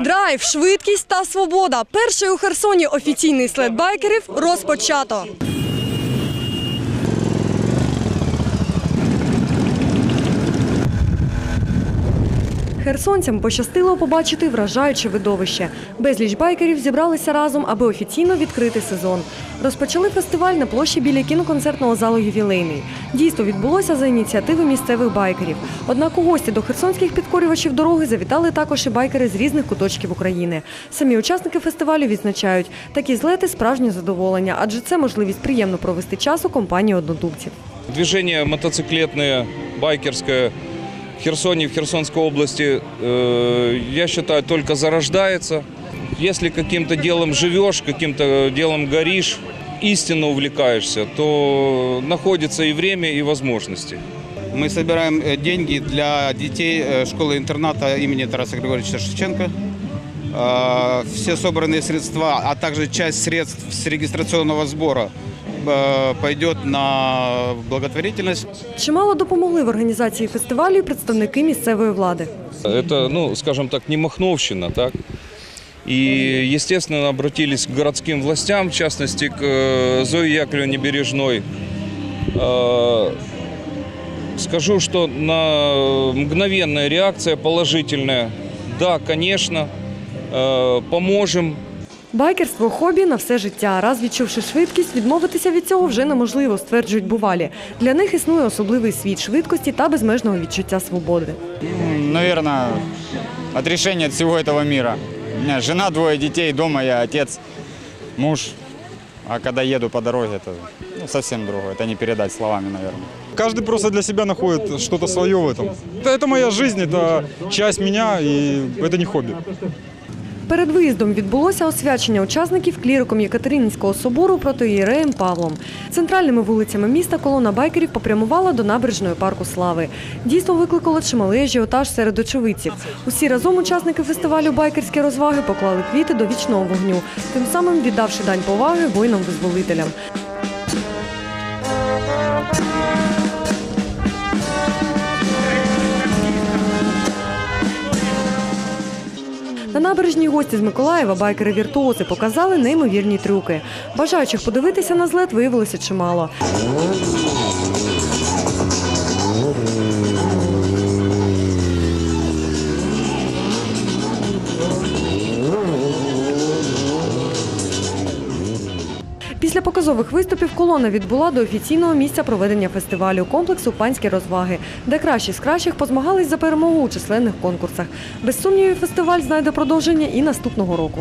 Драйв, швидкість та свобода. Перший у Херсоні офіційний след байкерів розпочато. Херсонцям пощастило побачити вражаюче видовище. Безліч байкерів зібралися разом, аби офіційно відкрити сезон. Розпочали фестиваль на площі біля кіноконцертного залу «Ювілейний». Дійство відбулося за ініціативи місцевих байкерів. Однак у гості до херсонських підкорювачів дороги завітали також і байкери з різних куточків України. Самі учасники фестивалю відзначають, такі злети справжнє задоволення, адже це можливість приємно провести час у компанії однодумців. Движение мотоциклетное, байкерское в Херсоне, в Херсонской области, э, я считаю, только зарождается. Если каким-то делом живешь, каким-то делом горишь, истинно увлекаешься, то находится и время, и возможности. Мы собираем э, деньги для детей э, школы-интерната имени Тараса Григорьевича Шевченко. Э, Все собранные средства, а также часть средств с регистрационного сбора э, пойдет на благотворительность. Чимало допомогли в організації фестивалю і представники місцевої влади. Это, ну, скажем так, не махновщина, так? И, естественно, обратились к городским властям, в частности, к э, Зое Яковлевне Бережной. Э, Скажу, что на мгновенная реакция положительная. Да, конечно, э, поможем, Байкерство хобі на все життя. Раз відчувши швидкість, відмовитися від цього вже неможливо, стверджують бувалі. Для них існує особливий світ швидкості та безмежного відчуття свободи. Наверное, отрешение от всего этого мира. У меня жена, двое детей, дома я отец, муж. А когда еду по дороге, это ну, совсем другое. Это не передать словами, наверное. Каждый просто для себя находит что-то свое в этом. Это, это моя жизнь, это часть меня, и это не хобби. Перед виїздом відбулося освячення учасників кліриком Єкатерининського собору проти Єреєм Павлом. Центральними вулицями міста колона байкерів попрямувала до набережної парку Слави. Дійство викликало чималий ажіотаж серед очевидців. Усі разом учасники фестивалю Байкерські розваги поклали квіти до вічного вогню, тим самим віддавши дань поваги воїнам-визволителям. На набережній гості з Миколаєва байкери віртуози показали неймовірні трюки. Бажаючих подивитися на злет виявилося чимало. Після показових виступів колона відбула до офіційного місця проведення фестивалю комплексу Панські розваги, де кращі з кращих позмагались за перемогу у численних конкурсах. Без сумнівів, фестиваль знайде продовження і наступного року.